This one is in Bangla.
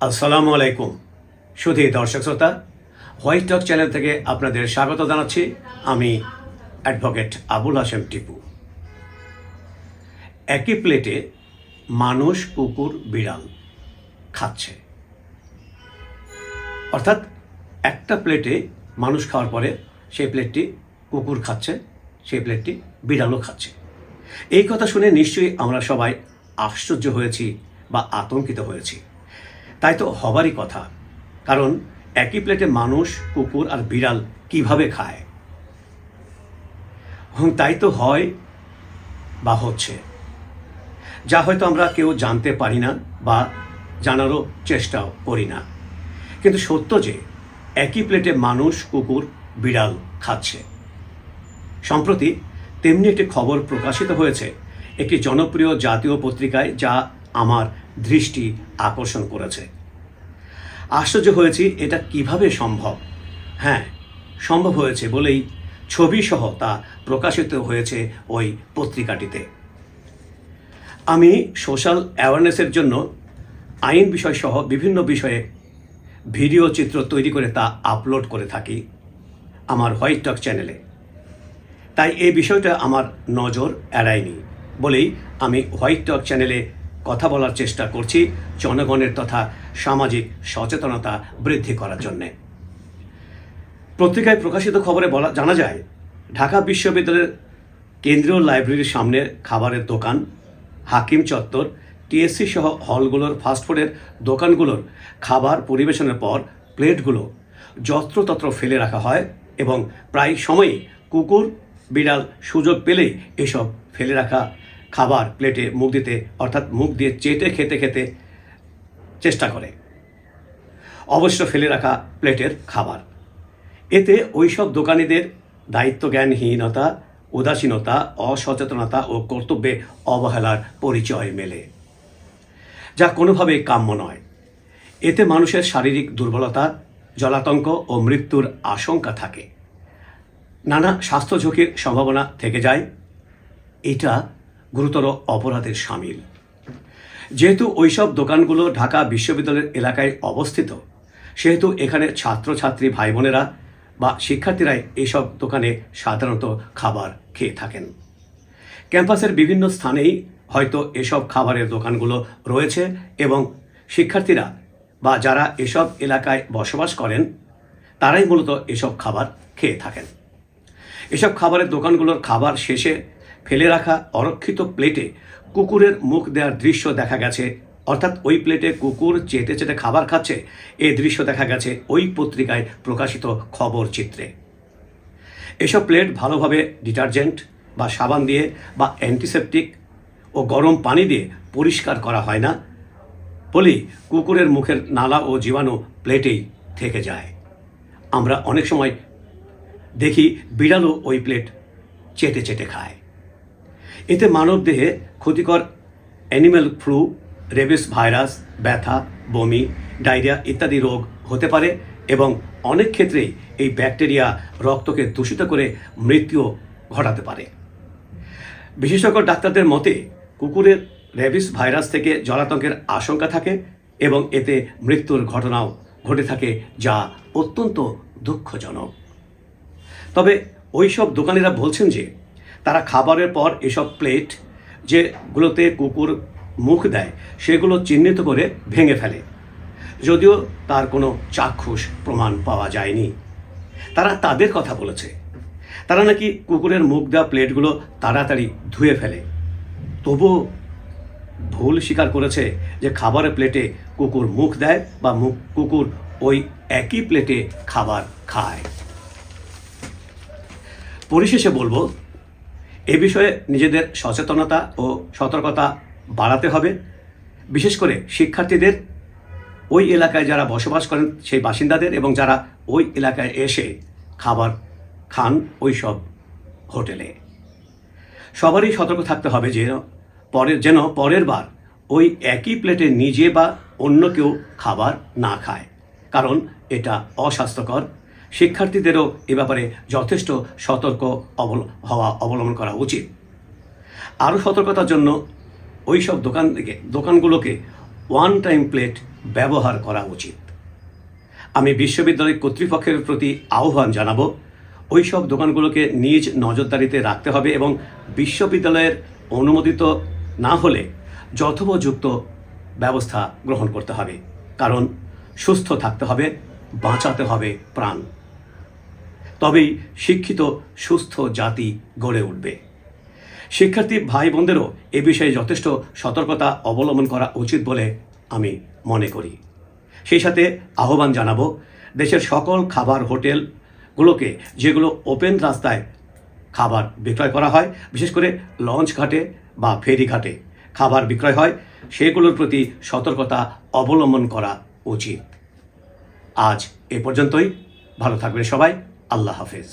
আসসালামু আলাইকুম। শুধু দর্শক শ্রোতা হোয়াইট টক চ্যানেল থেকে আপনাদের স্বাগত জানাচ্ছি আমি অ্যাডভোকেট আবুল হাসেম টিপু। একই প্লেটে মানুষ, কুকুর, বিড়াল খাচ্ছে। অর্থাৎ একটা প্লেটে মানুষ খাওয়ার পরে সেই প্লেটটি কুকুর খাচ্ছে, সেই প্লেটটি বিড়ালও খাচ্ছে। এই কথা শুনে নিশ্চয়ই আমরা সবাই আশ্চর্য হয়েছি বা আতঙ্কিত হয়েছি। তাই তো হবারই কথা। কারণ একই প্লেটে মানুষ, কুকুর আর বিড়াল কীভাবে খায়? তাই তো হয় বা হচ্ছে। যা হয়তো আমরা কেউ জানতে পারি না বা জানারও চেষ্টাও করি না। কিন্তু সত্য যে, একই প্লেটে মানুষ, কুকুর, বিড়াল খাচ্ছে। সম্প্রতি তেমনি একটি খবর প্রকাশিত হয়েছে। একটি জনপ্রিয় জাতীয় পত্রিকায় যা আমার দৃষ্টি আকর্ষণ করেছে। আশ্চর্য হয়েছি, এটা কীভাবে সম্ভব? হ্যাঁ সম্ভব হয়েছে বলেই ছবি সহ তা প্রকাশিত হয়েছে ওই পত্রিকাটিতে। আমি সোশ্যাল অ্যাওয়ারনেসের জন্য আইন বিষয় সহ বিভিন্ন বিষয়ে ভিডিও চিত্র তৈরি করে তা আপলোড করে থাকি আমার হোয়াইট টক চ্যানেলে। তাই এই বিষয়টা আমার নজর এড়ায়নি বলেই আমি হোয়াইট টক চ্যানেলে কথা বলার চেষ্টা করছি জনগণের তথা সামাজিক সচেতনতা বৃদ্ধি করার জন্যে। পত্রিকায় প্রকাশিত খবরে বলা, জানা যায়, ঢাকা বিশ্ববিদ্যালয়ের কেন্দ্রীয় লাইব্রেরির সামনে খাবারের দোকান, হাকিম চত্বর, টিএসসি সহ হলগুলোর ফাস্টফুডের দোকানগুলোর খাবার পরিবেশনের পর প্লেটগুলো যত্রতত্র ফেলে রাখা হয় এবং প্রায় সময়ই কুকুর, বিড়াল সুযোগ পেলেই এসব ফেলে রাখা খাবার প্লেটে মুখ দিতে, অর্থাৎ মুখ দিয়ে চেটে খেতে খেতে চেষ্টা করে। অবশ্য ফেলে রাখা প্লেটের খাবার। এতে ওইসব দোকানিদের দায়িত্বজ্ঞানহীনতা, উদাসীনতা, অসচেতনতা ও কর্তব্যে অবহেলার পরিচয় মেলে। যা কোনোভাবেই কাম্য নয়। এতে মানুষের শারীরিক দুর্বলতা, জলাতঙ্ক ও মৃত্যুর আশঙ্কা থাকে। নানা স্বাস্থ্য ঝুঁকির সম্ভাবনা থেকে যায়। এটা গুরুতর অপরাধের সামিল। যেহেতু ওইসব দোকানগুলো ঢাকা বিশ্ববিদ্যালয়ের এলাকায় অবস্থিত, সেহেতু এখানে ছাত্রছাত্রী ভাই বোনেরা বা শিক্ষার্থীরাই এসব দোকানে সাধারণত খাবার খেয়ে থাকেন। ক্যাম্পাসের বিভিন্ন স্থানেই হয়তো এসব খাবারের দোকানগুলো রয়েছে এবং শিক্ষার্থীরা বা যারা এসব এলাকায় বসবাস করেন, তারাই মূলত এসব খাবার খেয়ে থাকেন। এসব খাবারের দোকানগুলোর খাবার শেষে ফেলে রাখা অরক্ষিত প্লেটে কুকুরের মুখ দেওয়ার দৃশ্য দেখা গেছে। অর্থাৎ ওই প্লেটে কুকুর চেটে চেটে খাবার খাচ্ছে। এ দৃশ্য দেখা গেছে ওই পত্রিকায় প্রকাশিত খবর চিত্রে। এসব প্লেট ভালোভাবে ডিটারজেন্ট বা সাবান দিয়ে বা অ্যান্টিসেপটিক ও গরম পানি দিয়ে পরিষ্কার করা হয় না। বলেই কুকুরের মুখের নালা ও জীবাণু প্লেটেই থেকে যায়। আমরা অনেক সময় দেখি বিড়ালও ওই প্লেট চেটে চেটে খায়। এতে মানবদেহে ক্ষতিকর অ্যানিম্যাল ফ্লু রেবিস ভাইরাস ব্যথা, বমি ডায়রিয়া ইত্যাদি রোগ হতে পারে এবং অনেক ক্ষেত্রেই এই ব্যাকটেরিয়া রক্তকে দূষিত করে মৃত্যুও ঘটাতে পারে। বিশেষজ্ঞ ডাক্তারদের মতে, কুকুরের রেবিস ভাইরাস থেকে জলাতঙ্কের আশঙ্কা থাকে এবং এতে মৃত্যুর ঘটনাও ঘটে থাকে, যা অত্যন্ত দুঃখজনক। তবে ওইসব দোকানিরা বলছেন যে তারা খাবারের পর এসব প্লেট যেগুলোতে কুকুর মুখ দেয়, সেগুলো চিহ্নিত করে ভেঙে ফেলে। যদিও তার কোনো চাক্ষুষ প্রমাণ পাওয়া যায়নি। তারা তাদের কথা বলেছে। তারা নাকি কুকুরের মুখ দেওয়া প্লেটগুলো তাড়াতাড়ি ধুয়ে ফেলে। তবুও ভুল স্বীকার করেছে যে খাবারের প্লেটে কুকুর মুখ দেয় বা মুখ, কুকুর ওই একই প্লেটে খাবার খায়। পরিশেষে বলব এ বিষয়ে নিজেদের সচেতনতা ও সতর্কতা বাড়াতে হবে। বিশেষ করে শিক্ষার্থীদের ওই এলাকায় যারা বসবাস করেন সেই বাসিন্দাদের এবং যারা ওই এলাকায় এসে খাবার খান ওই সব হোটেলে। সবারই সতর্ক থাকতে হবে যে পরের যেন পরের বার ওই একই প্লেটে নিজে বা অন্য কেউ খাবার না খায়। কারণ এটা অস্বাস্থ্যকর শিক্ষার্থীদেরও এ ব্যাপারে যথেষ্ট সতর্ক অবল, হওয়া অবলম্বন করা উচিত। আরও সতর্কতার জন্য ওই সব দোকান থেকে, দোকানগুলোকে ওয়ান টাইম প্লেট ব্যবহার করা উচিত। আমি বিশ্ববিদ্যালয় কর্তৃপক্ষের প্রতি আহ্বান জানাব ওই সব দোকানগুলোকে নিজ নজরদারিতে রাখতে হবে এবং বিশ্ববিদ্যালয়ের অনুমোদিত না হলে যথোপযুক্ত ব্যবস্থা গ্রহণ করতে হবে। কারণ সুস্থ থাকতে হবে, বাঁচাতে হবে প্রাণ। তবেই শিক্ষিত, সুস্থ জাতি গড়ে উঠবে। শিক্ষার্থী ভাই বোনদেরও এ বিষয়ে যথেষ্ট সতর্কতা অবলম্বন করা উচিত বলে আমি মনে করি। সেই সাথে আহ্বান জানাব, দেশের সকল খাবার হোটেলগুলোকে, যেগুলো ওপেন রাস্তায় খাবার বিক্রয় করা হয়, বিশেষ করে লঞ্চ ঘাটে বা ফেরি ঘাটে খাবার বিক্রয় হয়, সেগুলোর প্রতি সতর্কতা অবলম্বন করা উচিত। আজ এ পর্যন্তই। ভালো থাকবে সবাই। আল্লাহ হাফেজ।